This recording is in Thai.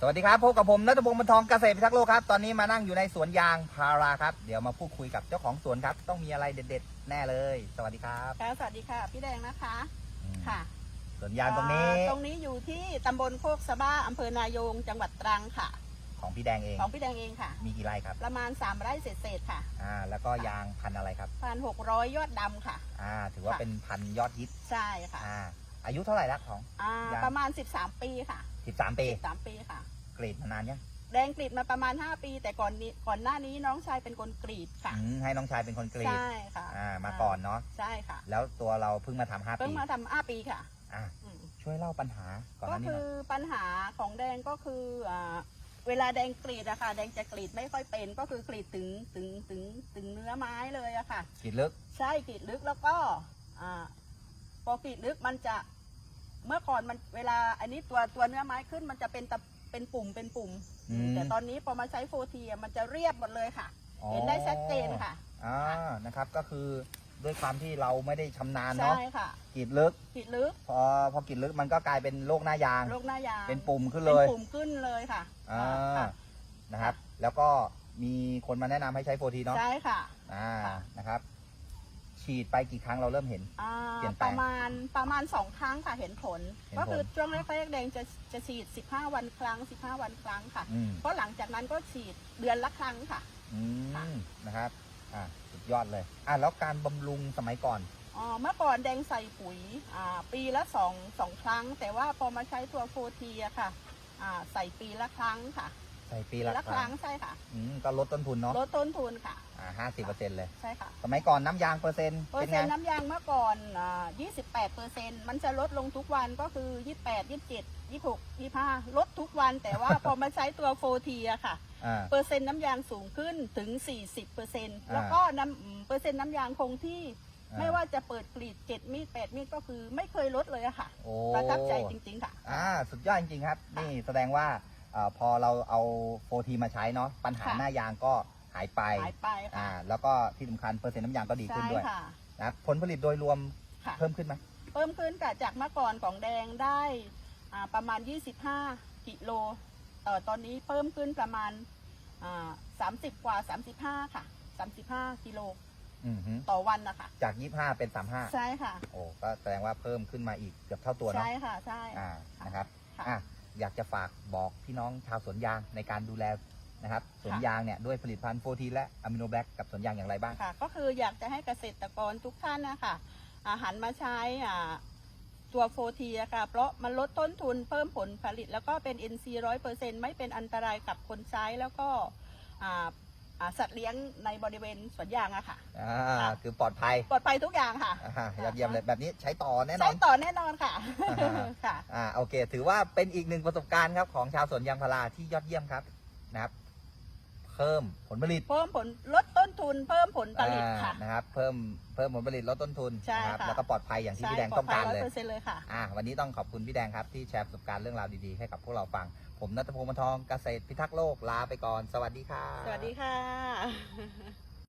สวัสดีครับพบกับผมนัทพงศ์บรรทองเกษตรพิทักษ์โลกครับ ตอนนี้มานั่งอยู่ในสวนยางพาราครับ เดี๋ยวมาพูดคุยกับเจ้าของสวนครับ ต้องมีอะไรเด็ด ๆ แน่เลย สวัสดีครับค่ะสวัสดีค่ะ พี่แดงนะคะอืมค่ะสวนยางตรงนี้อ่าตรงนี้อยู่ที่ตำบลโคกสะบ้าอำเภอนายง จังหวัดตรังค่ะ ของพี่แดงเอง ของพี่แดงเองค่ะ มีกี่ไร่ครับประมาณ 3 ไร่เศษๆค่ะอ่าแล้วก็ยางพันธุ์อะไรครับพันหกร้อยยอดดำค่ะ อ่าถือว่าค่ะ เป็นพันธุ์ยอดฮิตใช่ค่ะอ่าอายุเท่าไหร่แล้วของ อ่ายาง ประมาณ 13 ปีค่ะ 13ปี13ปีค่ะ กรีดมานานยังแดงกรีดมาประมาณ 5 ปี แต่ก่อนนี้ก่อนหน้านี้น้องชายเป็นคนกรีดค่ะ อืมให้น้องชายเป็นคนกรีดใช่ค่ะอ่ามาก่อนเนาะใช่ค่ะ แล้วตัวเราเพิ่งมาทำห้าเพิ่ปีงมาทำห้าปีค่ะอ่าอืมช่วยเล่าปัญหาก่อนหก็น้านี้หคืน่ออยปัญหาของแดงก็คืออ่าเวลาแดงกรีดอะค่ะ แดงจะกรีดไม่ค่อยเป็น ก็คือกรีดถึงถึงถึงถึงเนื้อไม้เลยอะค่ะ กรีดลึก ใช่กรีดลึกแล้วก็อ่าพอกรีดลึกมันจะ เมื่อก่อนมันเวลาอันนี้ตัวตัวเนื้อไม้ขึ้นมันจะเป็นตะเป็นปุ่มเป็นปุ่ม อืม แต่ตอนนี้พอมาใช้โฟทีมันจะเรียบหมดเลยค่ะเห็นได้ชัดเจนค่ะ อ่านะครับก็คือด้วยความที่เราไม่ได้ชำนาญเนาะใช่ค่ะกรีดลึกกรีดลึกพอพอกรีดลึกมันก็กลายเป็นโรคหน้ายาง โรคหน้ายางเป็นปุ่มขึ้นเป็เลนยปุ่มขึ้นเลยค่ะอ่าค่ะ นะครับ แล้วก็มีคนมาแนะนำให้ใช้โฟทีเนาะใช่ค่ะ อ่าค่ะ นะครับ ฉีดไปกี่ครั้งเราเริ่มเห็น อ่าเปลี่ยนแปลปงระมาณประมาณสองครั้งค่ะเห็นผล เห็นผล ก็คือช่วงแรกๆแดงจะจะฉีด 15 วันครั้ง 15 วันครั้งค่ะ อืม เพราะหลังจากนั้นก็ฉีดเดือนละครั้งค่ะ อืค่ะ มนะครับ อ่าสุดยอดเลย อ่าแล้วการบำรุงสมัยก่อน อ๋อเมื่อก่อนแดงใส่ปุ๋ยอ่าปีละสองสองครั้ง แต่ว่าพอมาใช้ตัวโฟทีอะค่ะอ่าใส่ปีละครั้งค่ะ ใส่ปีปีละละคครั้รั้งงใช่ค่ะอืมก็ลดต้นทุนเนาะลดต้นทุนค่ะอ่าห้าสิบเปอร์เซ็นต์เลยใช่ค่ะ สมัยก่อนน้ำยางเปอร์เซ็นต์เปอเป็ร์นเซ็ไงนต์น้ำยางเมื่อก่อนอ่า28เปอร์เซ็นต์มันจะลดลงทุกวันก็คือ 28 27 26 25 ลดทุกวัน แต่ว่าพอมาใช้ตัวโฟทีอะค่ะ อ่า เปอร์เซ็นต์น้ำยางสูงขึ้นถึง 40เปอร์เซ็นต์อ่าแล้วก็น้ำอืมเปอร์เซ็นต์น้ำยางคงที่ อ่ไม่ว่าจะเปิดกรีด7มีด8มีดก็คือไม่เคยลดเลยอะค่ะ โอ้ ประทับใจจริงๆค่ะ อ่าสุดยอดจริงๆครับ นี่แสดงว่า อาพอเราเอาโฟทีมาใช้เนาะปัญหาค่ะหน้ายางก็หายไปหายไปอ่าค่ะแล้วก็ที่สำคัญเปอร์เซ็นต์น้ำยางก็ดีขึ้นใช่ด้วยค่ะ นะครับผลผลิตโดยรวมค่ะ เพิ่มขึ้นไหมเพิ่มขึ้นกับจากเมื่อก่อนของแดงได้อ่าประมาณ 25 กิโลเอ่อตอนนี้เพิ่มขึ้นประมาณอ่า30 กว่า 35 ค่ะ 35 กิโลอือหือต่อวันนะคะจาก 25 เป็น 35 ใช่ค่ะ โอ้ก็แสดงว่าเพิ่มขึ้นมาอีกเกือบเท่าตัวเนาะใช่ค่ะ ใช่อ่านะครับค่ะ อะ อยากจะฝากบอกพี่น้องชาวสวนยางในการดูแลนะครับสวนค่ะยางเนี่ยด้วยผลิตภัณฑ์โฟทีและอะมิโนแบล็กกับสวนยางอย่างไรบ้าง ค่ะ ก็คืออยากจะให้เกษตรกรทุกท่านนะคะอ่าหันมาใช้อ่าตัวโฟทีอะค่ะ เพราะมันลดต้นทุนเพิ่มผลผลิต แล้วก็เป็น NC ร้อยเปอร์เซ็นไม่เป็นอันตรายกับคนใช้แล้วก็อ่าอ่า สัตว์เลี้ยงในบริเวณสวนยางอะค่ะ อ่าค่ะ คือปลอดภัยปลอดภัยทุกอย่างค่ะ อ่ายอดเยี่ยมเลยแบบนี้ใช้ต่อแน่นใช้อน ต่อแน่นอนค่ะอ่าค่ะ อ่าโอเค ถือว่าเป็นอีกหนึ่งประสบการณ์ครับของชาวสวนยางพาราที่ยอดเยี่ยมครับนะครับ เพิ่มผลผลิตเพิ่มผลลดต้นทุน เพิ่มผลผลิตค่ะ อ่านะครับ เพิ่มเพิ่มผลผลิตลดต้นทุนใช่นะครับค่ะ แล้วก็ปลอดภัยอย่างที่ใช่พี่แดงปลต้ออดงภักายรร้อยเลยเปอร์เซ็นต์เลยค่ะ อ่าวันนี้ต้องขอบคุณพี่แดงครับ ที่แชร์ประสบการณ์เรื่องราวดีๆ ให้กับพวกเราฟัง ผมนัทพงศ์มนทองเกษตรพิทักษ์โลกลาไปก่อน สวัสดีครับ สวัสดีค่ะ